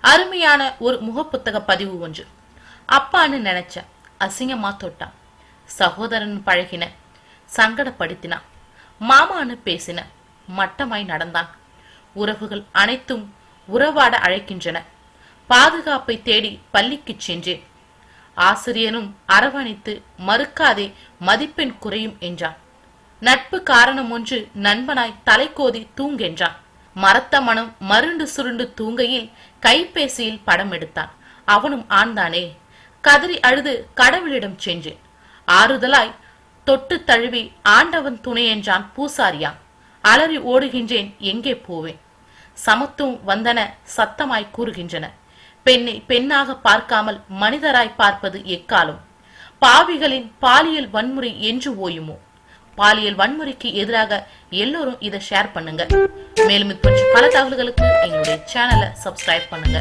அருமையான ஒரு முகப்புத்தக பதிவு ஒன்று. அப்பான்னு நினைச்ச அசிங்கமா தொட்டான். சகோதரன் பழகின சங்கடப்படுத்தினான் மாமான்னு பேசின மட்டமாய் நடந்தான். உறவுகள் அனைத்தும் உறவாட அழைக்கின்றன. பாதுகாப்பை தேடி பள்ளிக்கு சென்றேன். ஆசிரியரும் அரவணைத்து மறுக்காதே மதிப்பெண் குறையும் என்றான். நட்பு காரணம் ஒன்று நண்பனாய் தலைக்கோதி தூங்கென்றான். மரத்த மனம் மருண்டு சுருண்டு தூங்கையில் கைபேசியில் படம் எடுத்தான். அவனும் ஆண்தானே கதறி அழுது கடவுளிடம் சென்றேன் ஆறுதலாய் தொட்டு தழுவி ஆண்டவன் துணை என்றான் பூசாரியா அலறி ஓடுகின்றேன் எங்கே போவேன்? சமத்துவம் வந்தன சத்தமாய் கூறுகின்றன. பெண்ணை பெண்ணாக பார்க்காமல் மனிதராய் பார்ப்பது எக்காலம்? பாவிகளின் பாலியல் வன்முறை என்று ஓயுமோ? பாலியல் வன்முறைக்கு எதிராக எல்லோரும் இதை ஷேர் பண்ணுங்க. மேலும் இது பற்றி பல தகவல்களுக்கு எங்களுடைய சேனலை சப்ஸ்கிரைப் பண்ணுங்க.